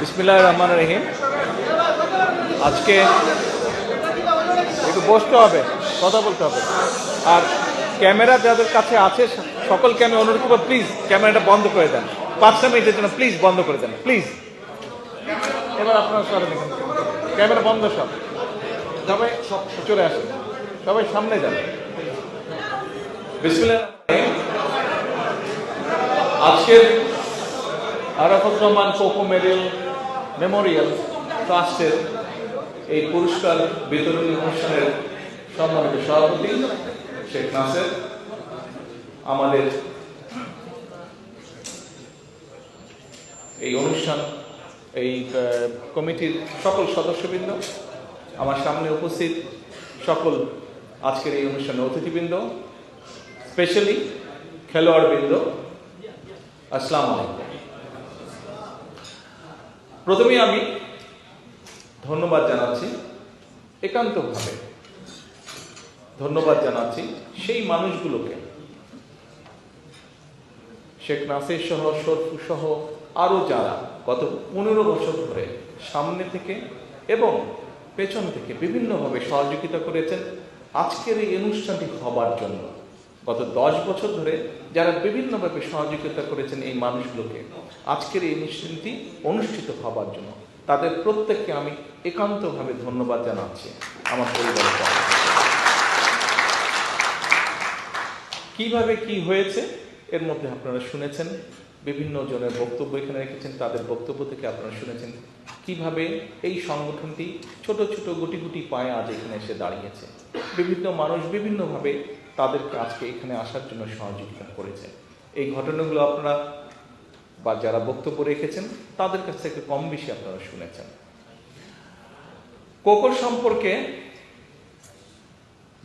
বিসমিল্লাহ রহমান রহিম। আজকে একটু বসতে হবে, কথা বলতে হবে। আর ক্যামেরা যাদের কাছে আছে সকল ক্যামেরা অনুরোধ করব প্লিজ ক্যামেরাটা বন্ধ করে দেন। পাঁচটা মিনিটের জন্য প্লিজ বন্ধ করে দেন প্লিজ এবার আপনারা এখান থেকে। ক্যামেরা বন্ধ সব। সবাই সব চলে আসেন, সবাই সামনে যান। আজকের আরাফত রহমান কোকো মেডেল মেমোরিয়াল ট্রাস্টের এই পুরস্কার বিতরণী অনুষ্ঠানের সম্মানিত সভাপতি শেখ নাসের, আমাদের এই অনুষ্ঠান, এই কমিটির সকল সদস্যবৃন্দ, আমার সামনে উপস্থিত সকল আজকের এই অনুষ্ঠানের অতিথিবৃন্দ, স্পেশালি খেলোয়াড়বৃন্দ, আসসালামু আলাইকুম। প্রথমেই আমি ধন্যবাদ জানাচ্ছি একান্তভাবে। ধন্যবাদ জানাচ্ছি সেই মানুষগুলোকে। শেখ নাসির সহ, শরফু সহ আরও যারা গত পনেরো বছর ধরে সামনে থেকে এবং পেছন থেকে বিভিন্নভাবে সহযোগিতা করেছেন, আজকের এই অনুষ্ঠানটি হবার জন্য। গত দশ বছর ধরে যারা বিভিন্নভাবে সহযোগিতা করেছেন এই মানুষগুলোকে, আজকের এই অনুষ্ঠানটি অনুষ্ঠিত হবার জন্য তাদের প্রত্যেককে আমি একান্তভাবে ধন্যবাদ জানাচ্ছি আমার পরিবারের কীভাবে কি হয়েছে এর মধ্যে আপনারা শুনেছেন, বিভিন্ন জনের বক্তব্য এখানে রেখেছেন, তাদের বক্তব্য থেকে আপনারা শুনেছেন, কীভাবে এই সংগঠনটি ছোট ছোট গুটি গুটি পায়ে আজ এখানে এসে দাঁড়িয়েছে। বিভিন্ন মানুষ বিভিন্নভাবে তাদেরকে আজকে এখানে আসার জন্য সহযোগিতা করেছে। এই ঘটনাগুলো আপনারা বা যারা বক্তব্য রেখেছেন, তাদের কাছ থেকে কম বেশি আপনারা শুনেছেন। কোকর সম্পর্কে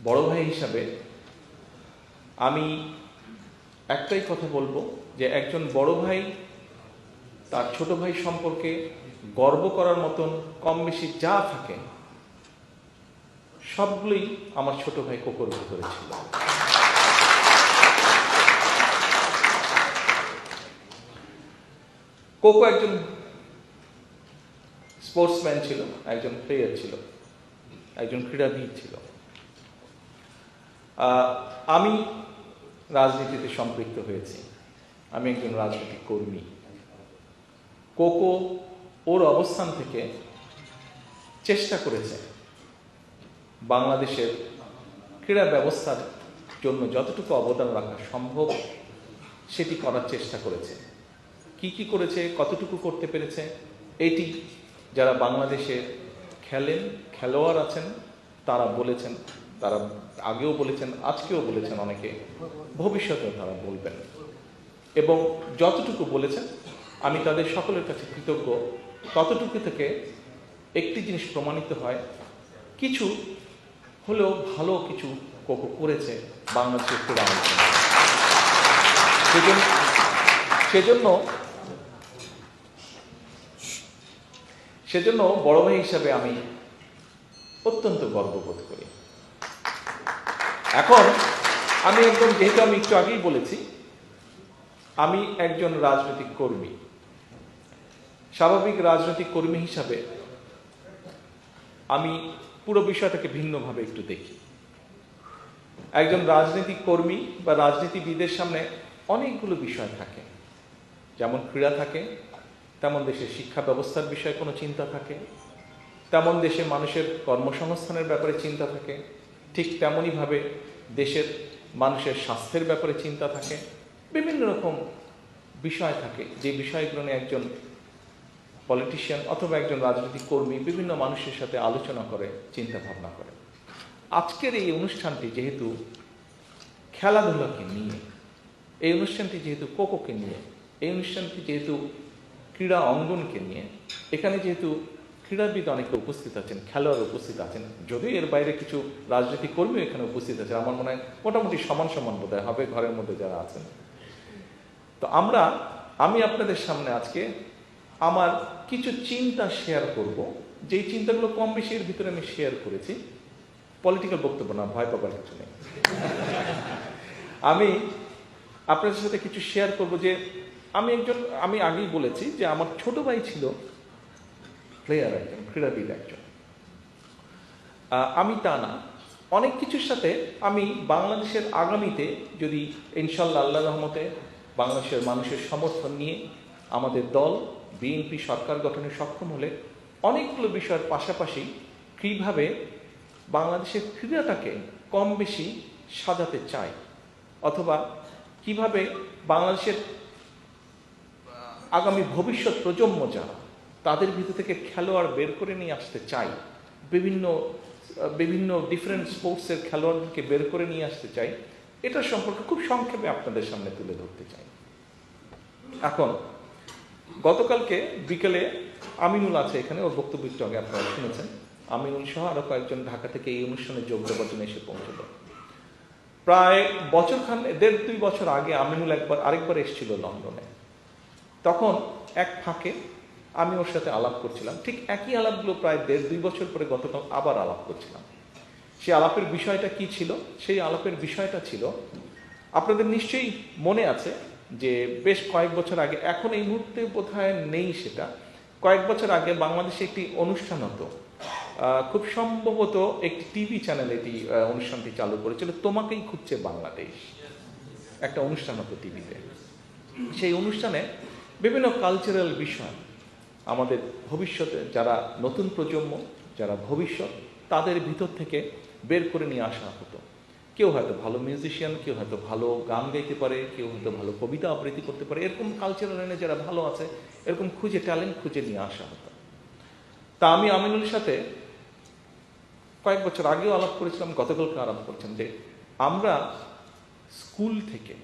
বড় ভাই হিসাবে আমি একটাই কথা বলব যে একজন বড় ভাই তার ছোট ভাই সম্পর্কে গর্ব করার মতন কম বেশি যা থাকে সবগুলোই আমার ছোট ভাই কোকর ভিতরে ছিল। কোকো একজন স্পোর্টসম্যান ছিল, একজন প্লেয়ার ছিল, একজন ক্রীড়াবিদ ছিল। আমি রাজনীতিতে সম্পৃক্ত হয়েছি। আমি একজন রাজনৈতিক কর্মী। কোকো ওর অবস্থান থেকে চেষ্টা করেছে বাংলাদেশের ক্রীড়া ব্যবস্থার জন্য যতটুকু অবদান রাখা সম্ভব, সেটি করার চেষ্টা করেছে। কি কি করেছে, কতটুকু করতে পেরেছে, এটি যারা বাংলাদেশে খেলেন, খেলোয়াড় আছেন, তারা বলেছেন, তারা আগেও বলেছেন, আজকেও বলেছেন অনেকে, ভবিষ্যতেও তারা বলবেন। এবং যতটুকু বলেছেন, আমি তাদের সকলের কাছে কৃতজ্ঞ। ততটুকু থেকে একটি জিনিস প্রমাণিত হয়, কিছু হলেও ভালো কিছু করেছে বাংলাদেশের অঙ্গনে। সেজন্য সেজন্য সেজন্য বড় ভাই হিসাবে আমি অত্যন্ত গর্ববোধ করি এখন আমি একদম যেহেতু আমি একটু আগেই বলেছি, আমি একজন রাজনৈতিক কর্মী স্বাভাবিক রাজনৈতিক কর্মী হিসাবে আমি পুরো বিষয়টাকে ভিন্নভাবে একটু দেখি। একজন রাজনৈতিক কর্মী বা রাজনীতিবিদের সামনে অনেকগুলো বিষয় থাকে। যেমন ক্রীড়া থাকে, তেমন দেশের শিক্ষা ব্যবস্থার বিষয়ে কোনো চিন্তা থাকে, তেমন দেশে মানুষের কর্মসংস্থানের ব্যাপারে চিন্তা থাকে, ঠিক তেমনইভাবে দেশের মানুষের স্বাস্থ্যের ব্যাপারে চিন্তা থাকে, বিভিন্ন রকম বিষয় থাকে। যে বিষয়গুলো নিয়ে একজন পলিটিশিয়ান অথবা একজন রাজনৈতিক কর্মী বিভিন্ন মানুষের সাথে আলোচনা করে চিন্তা ভাবনা করে। আজকের এই অনুষ্ঠানটি যেহেতু খেলাধুলাকে নিয়ে, এই অনুষ্ঠানটি যেহেতু কোকোকে নিয়ে, এই অনুষ্ঠানটি যেহেতু ক্রীড়া অঙ্গনকে নিয়ে, এখানে যেহেতু ক্রীড়াবিদ অনেকে উপস্থিত আছেন, খেলোয়াড় উপস্থিত আছেন, যদিও এর বাইরে কিছু রাজনৈতিক কর্মীও এখানে উপস্থিত আছেন, আমার মনে হয় মোটামুটি সমান সমান বোধহয় হবে, ঘরের মধ্যে যারা আছেন। তো আমরা, আমি আপনাদের সামনে আজকে আমার কিছু চিন্তা শেয়ার করব। যেই চিন্তাগুলো কম বেশি এর ভিতরে আমি শেয়ার করেছি। পলিটিক্যাল বক্তব্য না, ভয় পাবার কিছু নেই। আমি আপনাদের সাথে কিছু শেয়ার করব যে, আমি একজন, আমি আগেই বলেছি যে আমার ছোট ভাই ছিল প্লেয়ার একজন, ক্রীড়াবিদ একজন। আমি তা না। অনেক কিছুর সাথে আমি বাংলাদেশের আগামীতে যদি ইনশাল্লাহ আল্লাহ রহমতে বাংলাদেশের মানুষের সমর্থন নিয়ে আমাদের দল বিএনপি সরকার গঠনে সক্ষম হলে অনেকগুলো বিষয়ের পাশাপাশি কীভাবে বাংলাদেশের ক্রীড়াটাকে কম বেশি সাজাতে চায় অথবা কীভাবে বাংলাদেশের আগামী ভবিষ্যৎ প্রজন্ম যারা তাদের ভিতর থেকে খেলোয়াড় বের করে নিয়ে আসতে চাই বিভিন্ন বিভিন্ন ডিফারেন্ট স্পোর্টসের খেলোয়াড়দেরকে বের করে নিয়ে আসতে চাই এটা সম্পর্কে খুব সংক্ষেপে আপনাদের সামনে তুলে ধরতে চাই। এখন গতকালকে বিকেলে আমিনুল আছে এখানে, ওর বক্তব্য একটু আগে আপনারা শুনেছেন। আমিনুল সহ আরও কয়েকজন ঢাকা থেকে এই অনুষ্ঠানে যোগ দেওয়ার জন্য এসে পৌঁছলো। প্রায় বছর খান, দেড় দুই বছর আগে আমিনুল একবার, আরেকবার এসেছিল লন্ডনে। তখন এক ফাঁকে আমি ওর সাথে আলাপ করছিলাম। ঠিক একই আলাপগুলো প্রায় দেড় দুই বছর পরে গতকাল আবার আলাপ করছিলাম। সেই আলাপের বিষয়টা কি ছিল? সেই আলাপের বিষয়টা ছিল, আপনাদের নিশ্চয়ই মনে আছে যে বেশ কয়েক বছর আগে, এখন এই মুহূর্তে বোধহয় নেই সেটা। কয়েক বছর আগে বাংলাদেশে একটি অনুষ্ঠান হতো। খুব সম্ভবত একটি টিভি চ্যানেল এটি অনুষ্ঠানটি চালু করেছিল, তোমাকেই খুঁজছে বাংলাদেশ। একটা অনুষ্ঠান হতো টিভিতে। সেই অনুষ্ঠানে বিভিন্ন কালচারাল বিষয়, আমাদের ভবিষ্যতে যারা নতুন প্রজন্ম, যারা ভবিষ্যৎ, তাদের ভিতর থেকে বের করে নিয়ে আসা হতো। কেউ হয়তো ভালো মিউজিশিয়ান কেউ হয়তো ভালো গান গাইতে পারে, কেউ হয়তো ভালো কবিতা আবৃত্তি করতে পারে। এরকম কালচারাল লাইনে যারা ভালো আছে, এরকম খুঁজে ট্যালেন্ট খুঁজে নিয়ে আসা হতো। তা আমি আমিনুলের সাথে কয়েক বছর আগেও আলাপ করেছিলাম, গতকালকে আলাপ করছেন যে আমরা স্কুল থেকে,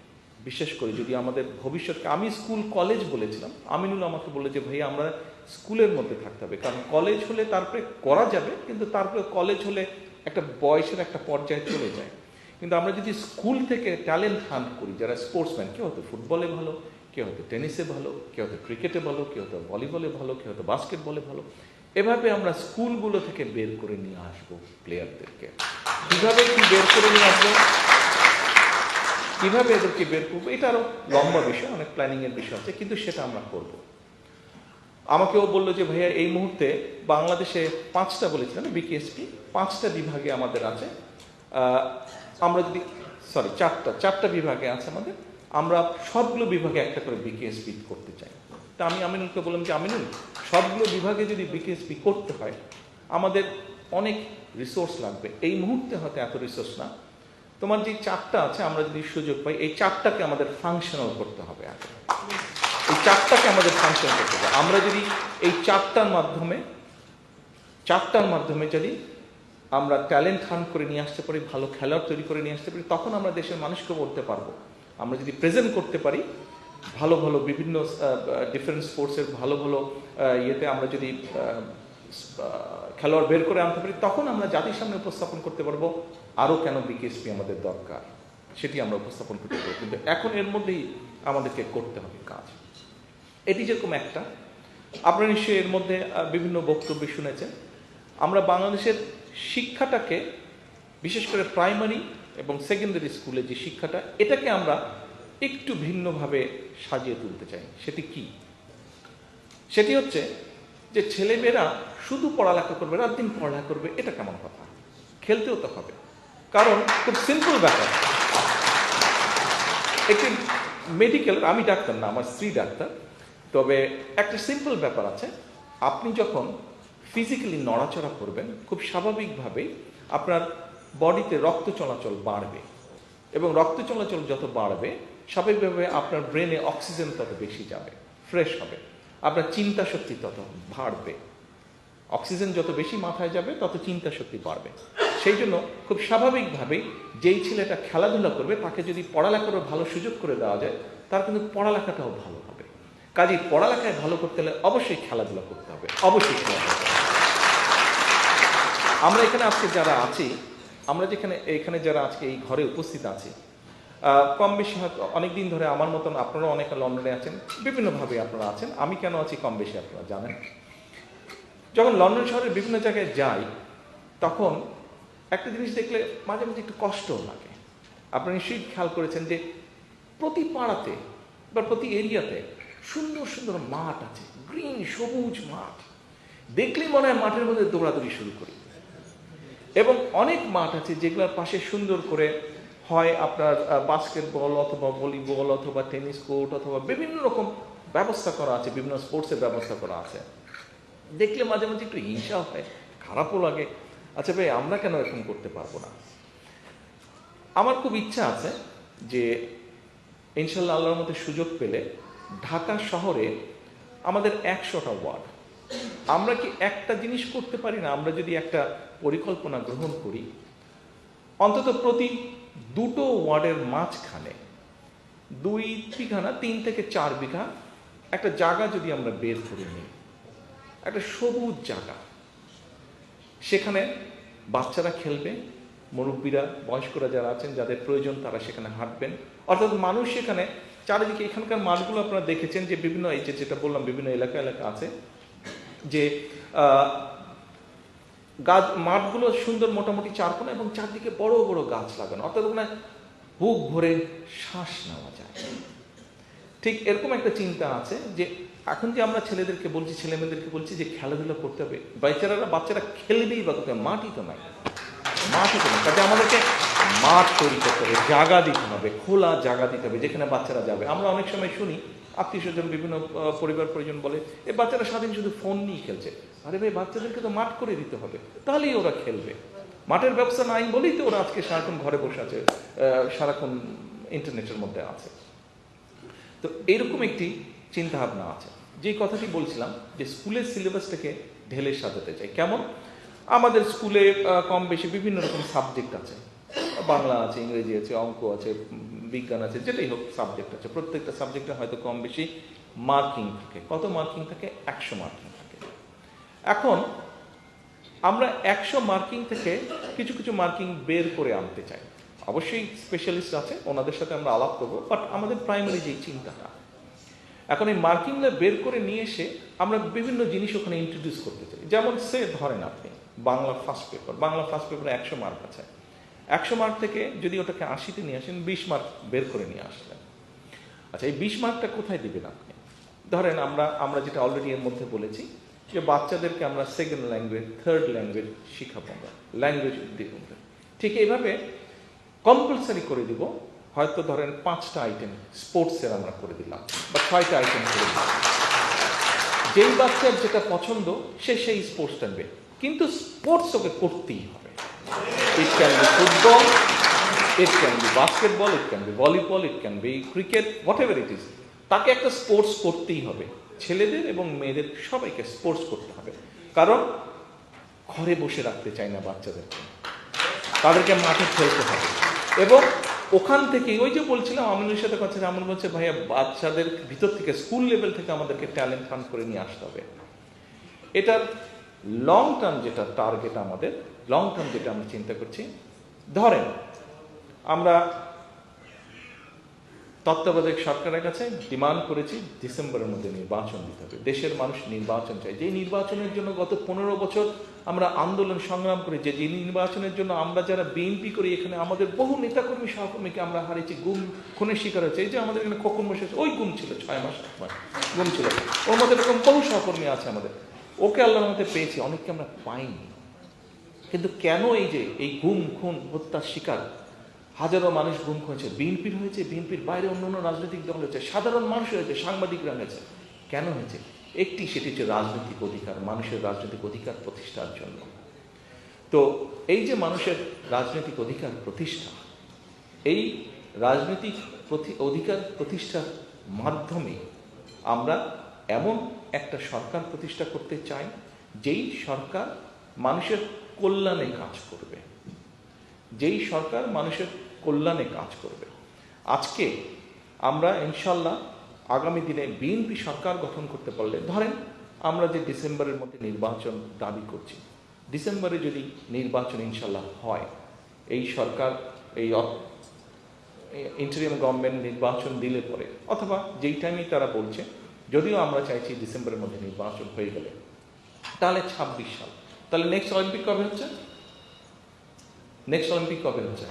বিশেষ করে যদি আমাদের ভবিষ্যৎকে, আমি স্কুল কলেজ বলেছিলাম, আমিনুল আমাকে বলে যে, ভাই, আমরা স্কুলের মধ্যে থাকতে হবে। কারণ কলেজ হলে তারপরে করা যাবে, কিন্তু তারপরে কলেজ হলে একটা বয়সের একটা পর্যায়ে চলে যায়। কিন্তু আমরা যদি স্কুল থেকে ট্যালেন্ট হান্ট করি, যারা স্পোর্টসম্যান, কেউ হয়তো ফুটবলে ভালো, কেউ হয়তো টেনিসে ভালো, কেউ হয়তো ক্রিকেটে ভালো, কেউ হয়তো ভলিবলে ভালো, কেউ হয়তো বাস্কেটবলে ভালো, এভাবে আমরা স্কুলগুলো থেকে বের করে নিয়ে আসব প্লেয়ারদেরকে। কীভাবে কি বের করে নিয়ে আসব? কীভাবে এদেরকে বের করব? এটা আরও লম্বা বিষয়, অনেক প্ল্যানিংয়ের বিষয় আছে, কিন্তু সেটা আমরা করব। আমাকেও বলল যে, ভাইয়া, এই মুহূর্তে বাংলাদেশে পাঁচটা বলেছিলাম বিকেএসপি, পাঁচটা বিভাগে আমাদের আছে। আমরা যদি সরি চারটা চারটা বিভাগে আছে আমাদের, আমরা সবগুলো বিভাগে একটা করে বিকেএসপি করতে চাই। তা আমি আমিনুলকে বললাম যে, আমিনুল, সবগুলো বিভাগে যদি বিকেএসপি করতে হয়, আমাদের অনেক রিসোর্স লাগবে। এই মুহূর্তে হয়তো এত রিসোর্স না। তোমার যে চারটা আছে, আমরা যদি সুযোগ পাই, এই চারটাকে আমাদের ফাংশনাল করতে হবে আগে। এই চারটাকে আমাদের ফাংশন করতে হবে। আমরা যদি এই চারটার মাধ্যমে চারটার মাধ্যমে যদি আমরা ট্যালেন্ট হান করে নিয়ে আসতে পারি, ভালো খেলোয়াড় তৈরি করে নিয়ে আসতে পারি, তখন আমরা দেশের মানুষকে বলতে পারব। আমরা যদি প্রেজেন্ট করতে পারি, ভালো ভালো বিভিন্ন ডিফারেন্ট স্পোর্টসের ভালো ভালো ইয়েতে আমরা যদি খেলোয়াড় বের করে আনতে পারি, তখন আমরা জাতির সামনে উপস্থাপন করতে পারব। আরও কেন বিকেএসপি আমাদের দরকার? সেটি আমরা উপস্থাপন করতে পারব। কিন্তু এখন এর মধ্যেই আমাদেরকে করতে হবে কাজ। এটি যেরকম একটা, আপনারা নিশ্চয়ই এর মধ্যে বিভিন্ন বক্তব্য শুনেছেন। আমরা বাংলাদেশের শিক্ষাটাকে, বিশেষ করে প্রাইমারি এবং সেকেন্ডারি স্কুলে যে শিক্ষাটা, এটাকে আমরা একটু ভিন্নভাবে সাজিয়ে তুলতে চাই। সেটি কি? সেটি হচ্ছে যে ছেলেমেয়েরা শুধু পড়ালেখা করবে, রাত দিন পড়ালেখা করবে, এটা কেমন কথা? খেলতেও তো হবে। কারণ খুব সিম্পল ব্যাপার। একটি মেডিকেল আমি ডাক্তার না, আমার স্ত্রী ডাক্তার। তবে একটা সিম্পল ব্যাপার আছে। আপনি যখন ফিজিক্যালি নড়াচড়া করবেন, খুব স্বাভাবিকভাবেই আপনার বডিতে রক্ত চলাচল বাড়বে। এবং রক্ত চলাচল যত বাড়বে, স্বাভাবিকভাবে আপনার ব্রেনে অক্সিজেন তত বেশি যাবে ফ্রেশ হবে। আপনার চিন্তা শক্তি তত বাড়বে। অক্সিজেন যত বেশি মাথায় যাবে, তত চিন্তা শক্তি বাড়বে। সেই জন্য খুব স্বাভাবিকভাবেই যেই ছেলেটা খেলাধুলা করবে, তাকে যদি পড়ালেখারও ভালো সুযোগ করে দেওয়া যায়, তার কিন্তু পড়ালেখাটাও ভালো হবে। কাজেই পড়ালেখায় ভালো করতে হলে অবশ্যই খেলাধুলা করতে হবে, অবশ্যই খেলাধুলা। আমরা এখানে আজকে যারা আছি, আমরা যেখানে, এখানে যারা আজকে এই ঘরে উপস্থিত আছি কম বেশি হয়তো অনেকদিন ধরে আমার মতন আপনারা অনেক লন্ডনে আছেন, বিভিন্নভাবে আপনারা আছেন, আমি কেন আছি কম বেশি আপনারা জানেন? যখন লন্ডন শহরের বিভিন্ন জায়গায় যাই, তখন একটা জিনিস দেখলে মাঝে মাঝে একটু কষ্টও লাগে। আপনারা নিশ্চয়ই খেয়াল করেছেন যে প্রতি পাড়াতে বা প্রতি এরিয়াতে সুন্দর সুন্দর মাঠ আছে, গ্রিন, সবুজ মাঠ। দেখলেই মনে হয় মাঠের মধ্যে দৌড়াদৌড়ি শুরু করি। এবং অনেক মাঠ আছে যেগুলোর পাশে সুন্দর করে হয় আপনার বাস্কেটবল অথবা ভলিবল অথবা টেনিস কোর্ট অথবা বিভিন্ন রকম ব্যবস্থা করা আছে, বিভিন্ন স্পোর্টসের ব্যবস্থা করা আছে। দেখলে মাঝে মাঝে একটু হিংসা হয়, খারাপও লাগে। আচ্ছা ভাই, আমরা কেন এরকম করতে পারব না? আমার খুব ইচ্ছা আছে যে ইনশাল্লাহ আল্লাহর মধ্যে সুযোগ পেলে ঢাকা শহরে আমাদের একশোটা ওয়ার্ড আমরা কি একটা জিনিস করতে পারি না? আমরা যদি একটা পরিকল্পনা গ্রহণ করি, অন্তত প্রতি দুটো ওয়ার্ডের মাঝখানে দুই বিঘা না তিন থেকে চার বিঘা একটা জায়গা যদি আমরা বের করে নিই, একটা সবুজ জায়গা, সেখানে বাচ্চারা খেলবে, মুরব্বীরা, বয়স্করা যারা আছেন, যাদের প্রয়োজন তারা সেখানে হাঁটবেন। অর্থাৎ মানুষ সেখানে, চারিদিকে এখানকার মাঠগুলো আপনারা দেখেছেন যে বিভিন্ন, এই যেটা বললাম, বিভিন্ন এলাকা এলাকা আছে যে গাছ, মাঠগুলো সুন্দর মোটামুটি চারকোনা এবং চারদিকে বড় বড় গাছ লাগানো। অর্থাৎ ওখানে বুক ভরে শ্বাস নেওয়া যায়। ঠিক এরকম একটা চিন্তা আছে যে, এখন যে আমরা ছেলেদেরকে বলছি ছেলে মেয়েদেরকে বলছি যে খেলাধুলা করতে হবে, বাচ্চারা বাচ্চারা খেলবেই বা কোথায় মাঠই তো নাই। মাঠই তো নাই। কাজে আমাদেরকে মাঠ তৈরি করতে হবে, জায়গা দিতে হবে, খোলা জায়গা দিতে হবে, যেখানে বাচ্চারা যাবে। আমরা অনেক সময় শুনি আত্মীয় স্বজন, বিভিন্ন পরিবার পরিজন বলে, এ বাচ্চারা সারাদিন শুধু ফোন নিয়ে খেলছে। আরে ভাই, বাচ্চাদেরকে তো মাঠ করে দিতে হবে, তাহলেই ওরা খেলবে। মাঠের ব্যবস্থা নাই বলেই তো ওরা আজকে সারাক্ষণ ঘরে বসে আছে সারাক্ষণ ইন্টারনেটের মধ্যে আছে। তো এরকম একটি চিন্তা ভাবনা আছে। যে কথাটি বলছিলাম যে স্কুলের সিলেবাসটাকে ঢেলে সাজাতে চাই। কেমন? আমাদের স্কুলে কম বেশি বিভিন্ন রকম সাবজেক্ট আছে। বাংলা আছে, ইংরেজি আছে, অঙ্ক আছে, বিজ্ঞান আছে, যেটাই হোক সাবজেক্ট আছে, প্রত্যেকটা সাবজেক্টে হয়তো কম বেশি মার্কিং থাকে। কত মার্কিং থাকে? একশো মার্কিং থাকে। এখন আমরা একশো মার্কিং থেকে কিছু কিছু মার্কিং বের করে আনতে চাই। অবশ্যই স্পেশালিস্ট আছে, ওনাদের সাথে আমরা আলাপ করব বাট আমাদের প্রাইমারি যেই চিন্তাটা, এখন এই মার্কিংগুলো বের করে নিয়ে এসে আমরা বিভিন্ন জিনিস ওখানে ইন্ট্রোডিউস করতে চাই। যেমন সে ধরেন আপনি, Bangla first paper Bangla first পেপারে একশো মার্ক আছে। একশো মার্ক থেকে যদি ওটাকে আশিতে নিয়ে আসেন, বিশ মার্ক বের করে নিয়ে আসলেন। আচ্ছা এই বিশ মার্কটা কোথায় দিবেন আপনি? ধরেন আমরা আমরা যেটা অলরেডি এর মধ্যে বলেছি যে বাচ্চাদেরকে আমরা সেকেন্ড ল্যাঙ্গুয়েজ থার্ড ল্যাঙ্গুয়েজ শিখাবো আমরা। ল্যাঙ্গুয়েজ দিব ঠিক এইভাবে কম্পালসারি করে দিব, হয়তো ধরেন পাঁচটা আইটেম স্পোর্টসের আমরা করে দিলাম, বা ছয়টা আইটেম করে দিলাম। যেই বাচ্চার যেটা পছন্দ, সে সেই স্পোর্টস টানবে কিন্তু স্পোর্টস ওকে করতেই হবে। Can be football it can be basketball it can be volleyball it can be cricket whatever it is তাকে একটা স্পোর্টস করতেই হবে। ছেলেদের এবং মেয়েদের সবাইকে স্পোর্টস করতে হবে। কারণ ঘরে বসে রাখতে চাই না বাচ্চাদেরকে তাদেরকে মাঠে খেলতে হবে। এবং ওখান থেকে ওই যে বলছিলাম আমলের সাথে কথা আমল বলছে, ভাইয়া, বাচ্চাদের ভিতর থেকে স্কুল লেভেল থেকে আমাদেরকে ট্যালেন্ট ফান্ড করে নিয়ে আসতে হবে। এটার লং টার্ম যেটা টার্গেট আমাদের লং টার্ম যেটা আমরা চিন্তা করছি, ধরেন আমরা তত্ত্বাবধায়ক সরকারের কাছে ডিমান্ড করেছি ডিসেম্বরের মধ্যে নির্বাচন দিতে হবে। দেশের মানুষ নির্বাচন চাই যে নির্বাচনের জন্য গত পনেরো বছর আমরা আন্দোলন সংগ্রাম করি, যে নির্বাচনের জন্য আমরা যারা বিএনপি করি, এখানে আমাদের বহু নেতাকর্মী, সহকর্মীকে আমরা হারিয়েছি, গুম, খুনের শিকার হয়েছে। এই যে আমাদের এখানে খোকন বসে ওই গুম ছিল, ছয় মাস গুম ছিল। ওর মধ্যে এরকম বহু সহকর্মী আছে আমাদের। ওকে আল্লাহর মধ্যে পেয়েছি, অনেককে আমরা পাইনি। কিন্তু কেন এই যে এই গুম, খুন, হত্যার শিকার? হাজারো মানুষ গুম হয়েছে। বিএনপির হয়েছে, বিএনপির বাইরে অন্য অন্য রাজনৈতিক দল হয়েছে, সাধারণ মানুষ হয়েছে, সাংবাদিকরা হয়েছে। কেন হয়েছে? একটি, সেটি হচ্ছে রাজনৈতিক অধিকার, মানুষের রাজনৈতিক অধিকার প্রতিষ্ঠার জন্য। তো এই যে মানুষের রাজনৈতিক অধিকার প্রতিষ্ঠা, এই রাজনৈতিক অধিকার প্রতিষ্ঠার মাধ্যমে আমরা এমন একটা সরকার প্রতিষ্ঠা করতে চাই, যেই সরকার মানুষের কল্যাণে কাজ করবে। যেই সরকার মানুষের কল্যাণে কাজ করবে। আজকে আমরা ইনশাল্লাহ আগামী দিনে বিএনপি সরকার গঠন করতে পারলে, ধরেন আমরা যে ডিসেম্বরের মধ্যে নির্বাচন দাবি করছি, ডিসেম্বরে যদি নির্বাচন ইনশাল্লাহ হয়, এই সরকার, এই ইন্টারিয়াম গভর্নমেন্ট নির্বাচন দিলে পরে, অথবা যেই টাইমেই তারা বলছে, যদিও আমরা চাইছি ডিসেম্বরের মধ্যে নির্বাচন হয়ে গেলে, তাহলে ছাব্বিশ সাল। তাহলে নেক্সট অলিম্পিক কবে হচ্ছে? নেক্সট অলিম্পিক কবে হচ্ছে?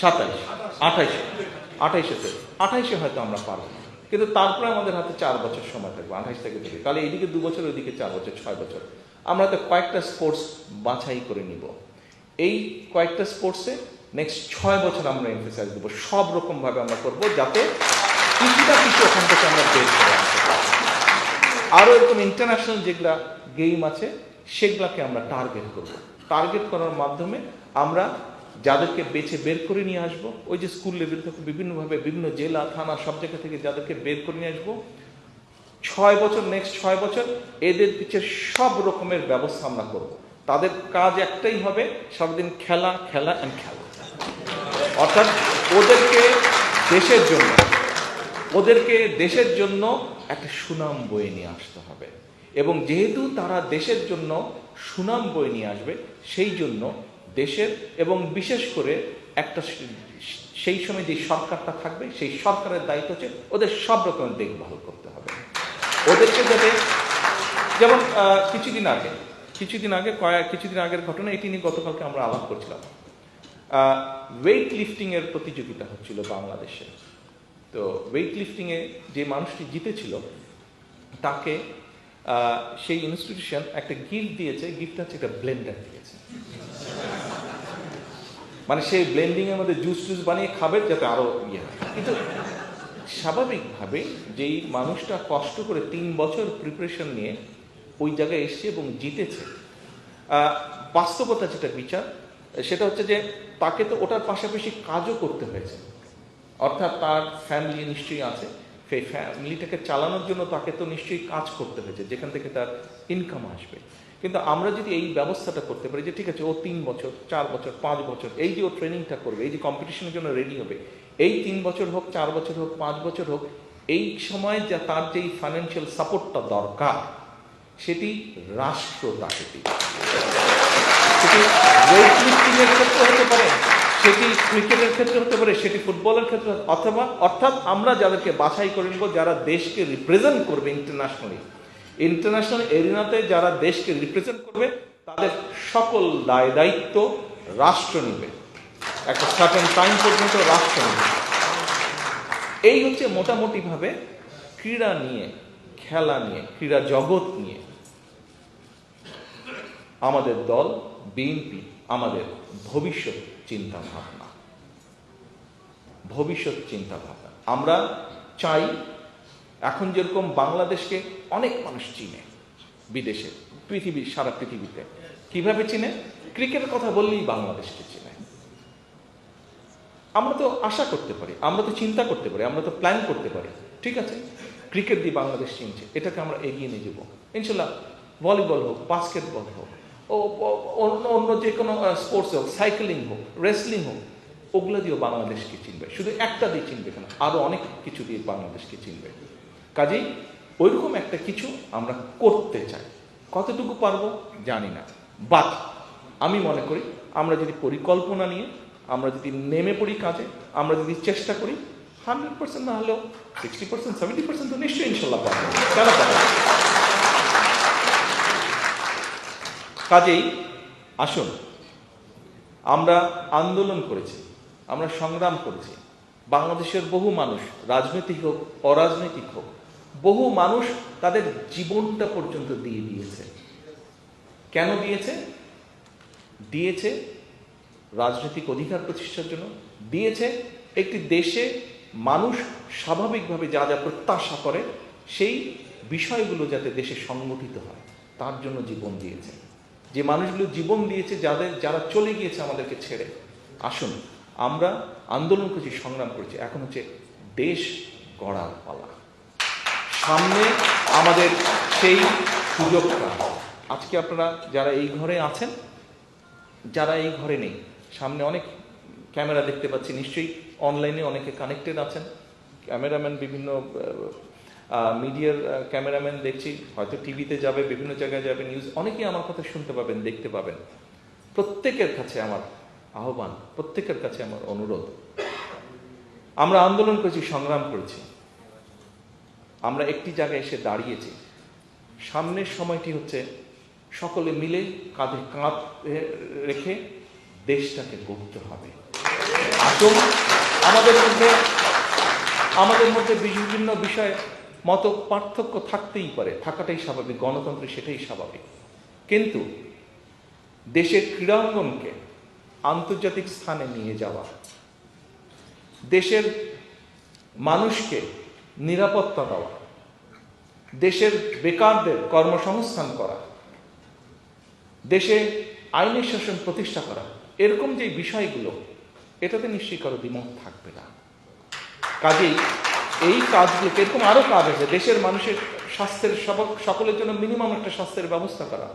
সাতাইশ। আঠাইশে। আঠাইশে আঠাইশে হয়তো আমরা পারব। কিন্তু তারপরে আমাদের হাতে চার বছর সময় থাকবে, আঠাইশ থেকে থেকে। তাহলে এইদিকে দু বছর, ওইদিকে চার বছর, ছয় বছর। আমরা তো কয়েকটা স্পোর্টস বাছাই করে নিব। এই কয়েকটা স্পোর্টসে নেক্সট ছয় বছর আমরা এমফেসাইজ দেবো। সব রকমভাবে আমরা করব যাতে কিছুটা কিছু ওখান থেকে আমরা বের করে আনতে পারি। আরও এরকম ইন্টারন্যাশনাল যেগুলা গেম আছে, সেগুলাকে আমরা টার্গেট করব। টার্গেট করার মাধ্যমে আমরা যাদেরকে বেছে বের করে নিয়ে আসব, ওই যে স্কুল লেভেল থেকে বিভিন্নভাবে বিভিন্ন জেলা, থানা, সব জায়গা থেকে যাদেরকে বের করে নিয়ে আসব। ছয় বছর নেক্সট ছয় বছর এদের পিছিয়ে সব রকমের ব্যবস্থা আমরা করব। তাদের কাজ একটাই হবে সারাদিন খেলা খেলা অ্যান্ড খেলা। অর্থাৎ ওদেরকে দেশের জন্য ওদেরকে দেশের জন্য একটা সুনাম বয়ে নিয়ে আসতে হবে। এবং যেহেতু তারা দেশের জন্য সুনাম বয়ে নিয়ে আসবে, সেই জন্য দেশের এবং বিশেষ করে একটা সেই সময় যে সরকারটা থাকবে, সেই সরকারের দায়িত্ব হচ্ছে ওদের সব রকমের দেখভাল করতে হবে। ওদেরকে যাতে, যেমন কিছুদিন আগে কিছুদিন আগে কয়েক, কিছুদিন আগের ঘটনা এটি নিয়ে গতকালকে আমরা আলাপ করছিলাম। ওয়েট লিফটিংয়ের প্রতিযোগিতা হচ্ছিল বাংলাদেশে। তো ওয়েট লিফটিং এ যে মানুষটি জিতেছিল, তাকে সেই ইনস্টিটিউশন একটা গিফট দিয়েছে গিফট হচ্ছে একটা ব্লেন্ডার দিয়েছে। মানে সেই ব্লেন্ডিং এর মধ্যে জুস টুস বানিয়ে খাবে যাতে আরও ইয়ে হয়। কিন্তু স্বাভাবিকভাবে যেই মানুষটা কষ্ট করে তিন বছর প্রিপারেশন নিয়ে ওই জায়গায় এসছে এবং জিতেছে বাস্তবতা যেটা বিচার, সেটা হচ্ছে যে তাকে তো ওটার পাশাপাশি কাজও করতে হয়েছে। অর্থাৎ তার ফ্যামিলি নিশ্চয়ই আছে। সেই ফ্যামিলিটাকে চালানোর জন্য তাকে তো নিশ্চয়ই কাজ করতে হয়েছে, যেখান থেকে তার ইনকাম আসবে। কিন্তু আমরা যদি এই ব্যবস্থাটা করতে পারি যে, ঠিক আছে, ও তিন বছর, চার বছর, পাঁচ বছর, এই যে ও ট্রেনিংটা করবে, এই যে কম্পিটিশনের জন্য রেডি হবে, এই তিন বছর হোক, চার বছর হোক, পাঁচ বছর হোক, এই সময় যা তার যেই ফাইন্যান্সিয়াল সাপোর্টটা দরকার, সেটি রাষ্ট্র তাকে হতে পারে সেটি ক্রিকেটের ক্ষেত্রে হতে পারে, সেটি ফুটবলের ক্ষেত্রে, অথবা অর্থাৎ আমরা যাদেরকে বাছাই করে নেব, যারা দেশকে রিপ্রেজেন্ট করবে ইন্টারন্যাশনালি ইন্টারন্যাশনাল এরিনাতে যারা দেশকে রিপ্রেজেন্ট করবে, তাদের সকল দায়, দায়িত্ব রাষ্ট্র নেবে। একটা সার্টেন টাইম পর্যন্ত রাষ্ট্র নেবে। এই হচ্ছে মোটামুটিভাবে ক্রীড়া নিয়ে, খেলা নিয়ে, ক্রীড়া জগৎ নিয়ে। আমাদের দল, বিএনপি, আমাদের ভবিষ্যৎ চিন্তা ভাবনা ভবিষ্যৎ চিন্তা ভাবনা আমরা চাই এখন যেরকম বাংলাদেশকে অনেক মানুষ চিনে বিদেশে, পৃথিবী, সারা পৃথিবীতে। কীভাবে চিনে? ক্রিকেটের কথা বললেই বাংলাদেশকে চিনে। আমরা তো আশা করতে পারি, আমরা তো চিন্তা করতে পারি, আমরা তো প্ল্যান করতে পারি। ঠিক আছে? ক্রিকেট দিয়ে বাংলাদেশ চিনছে, এটাকে আমরা এগিয়ে নিয়ে যাব। ইনশাল্লাহ ভলিবল হোক, বাস্কেটবল হোক ও অন্য অন্য যে কোনো স্পোর্টস হোক সাইকেলিং হোক রেসলিং হোক, ওগুলো দিয়েও বাংলাদেশকে চিনবে। শুধু একটা দিয়ে চিনবে কেন? আরও অনেক কিছু দিয়ে বাংলাদেশকে চিনবে। কাজেই ওইরকম একটা কিছু আমরা করতে চাই। কতটুকু পারব জানি না। বাট আমি মনে করি, আমরা যদি পরিকল্পনা নিয়ে, আমরা যদি নেমে পড়ি কাজে, আমরা যদি চেষ্টা করি হান্ড্রেড পার্সেন্ট না হলেও সিক্সটি পার্সেন্ট সেভেন্টি পার্সেন্ট তো নিশ্চয়ই ইনশাল্লাহ পাবো কেন পাবো না? কাজেই আসুন, আমরা আন্দোলন করেছি, আমরা সংগ্রাম করেছি। বাংলাদেশের বহু মানুষ, রাজনৈতিক হোক, অরাজনৈতিক হোক, বহু মানুষ তাদের জীবনটা পর্যন্ত দিয়ে দিয়েছে। কেন দিয়েছে? দিয়েছে রাজনৈতিক অধিকার প্রতিষ্ঠার জন্য। দিয়েছে একটি দেশে মানুষ স্বাভাবিকভাবে যা যা প্রত্যাশা করে, সেই বিষয়গুলো যাতে দেশে সংগঠিত হয়, তার জন্য জীবন দিয়েছে। যে মানুষগুলো জীবন দিয়েছে, যাদের, যারা চলে গিয়েছে আমাদেরকে ছেড়ে। আসুন, আমরা আন্দোলন করেছি, সংগ্রাম করেছি। এখন হচ্ছে দেশ গড়ার পালা। সামনে আমাদের সেই সুযোগটা। আজকে আপনারা যারা এই ঘরে আছেন, যারা এই ঘরে নেই, সামনে অনেক ক্যামেরা দেখতে পাচ্ছি। নিশ্চয়ই অনলাইনে অনেকে কানেক্টেড আছেন। ক্যামেরাম্যান বিভিন্ন মিডিয়ার ক্যামেরাম্যান দেখছি, হয়তো টিভিতে যাবে, বিভিন্ন জায়গায় যাবে নিউজ অনেকেই আমার কথা শুনতে পাবেন, দেখতে পাবেন। প্রত্যেকের কাছে আমার আহ্বান, প্রত্যেকের কাছে আমার অনুরোধ। আমরা আন্দোলন করেছি, সংগ্রাম করেছি। আমরা একটি জায়গায় এসে দাঁড়িয়েছি। সামনের সময়টি হচ্ছে, সকলে মিলে কাঁধে কাঁধ রেখে দেশটাকে গড়তে হবে। আসুন, আমাদের মধ্যে আমাদের মধ্যে বিভিন্ন বিষয়ে মত পার্থক্য থাকতেই পারে, থাকাটাই স্বাভাবিক, গণতন্ত্রে সেটাই স্বাভাবিক। কিন্তু দেশের ক্রীড়াঙ্গনকে আন্তর্জাতিক স্থানে নিয়ে যাওয়া, দেশের মানুষকে নিরাপত্তা দেওয়া, দেশের বেকারদের কর্মসংস্থান করা, দেশে আইনের শাসন প্রতিষ্ঠা করা, এরকম যে বিষয়গুলো, এটাতে নিশ্চয়ই কারও দ্বিমত থাকবে না। কাজেই এই কাজগুলোকে এরকম আরও কাজ আছে? দেশের মানুষের স্বাস্থ্যের সব- সকলের জন্য মিনিমাম একটা স্বাস্থ্যের ব্যবস্থা করা।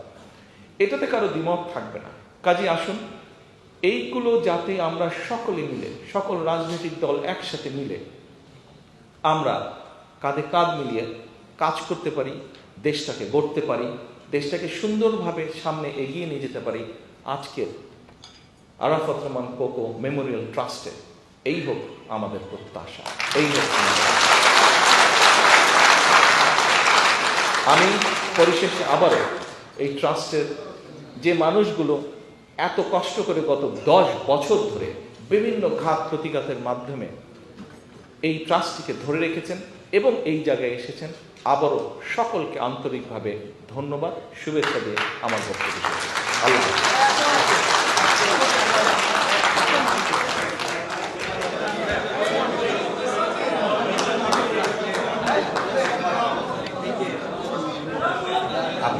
এটাতে কারও দ্বিমত থাকবে না। কাজে আসুন, এইগুলো যাতে আমরা সকলে মিলে, সকল রাজনৈতিক দল একসাথে মিলে আমরা কাঁধে কাঁধ মিলিয়ে কাজ করতে পারি, দেশটাকে গড়তে পারি, দেশটাকে সুন্দরভাবে সামনে এগিয়ে নিয়ে যেতে পারি, আজকের আরাফাত রহমান কোকো মেমোরিয়াল ট্রাস্টে। এই হোক। আমাদের প্রত্যাশা। এই আমি পরিশেষে আবারও এই ট্রাস্টের যে মানুষগুলো এত কষ্ট করে গত দশ বছর ধরে বিভিন্ন ঘাত প্রতিঘাতের মাধ্যমে এই ট্রাস্টটিকে ধরে রেখেছেন এবং এই জায়গায় এসেছেন, আবারও সকলকে আন্তরিকভাবে ধন্যবাদ, শুভেচ্ছা দিয়ে আমার বক্তব্য আল্লাহ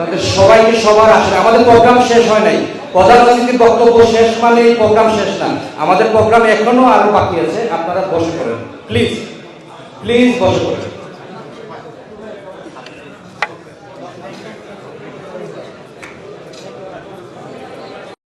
আপনাদের সবাইকে সবার আসলে আমাদের প্রোগ্রাম শেষ হয় নাই। প্রধানমন্ত্রীর বক্তব্য শেষ মানে এই প্রোগ্রাম শেষ না। আমাদের প্রোগ্রাম এখনও আরও বাকি আছে। আপনারা বসে করেন প্লিজ প্লিজ বসে পড়েন।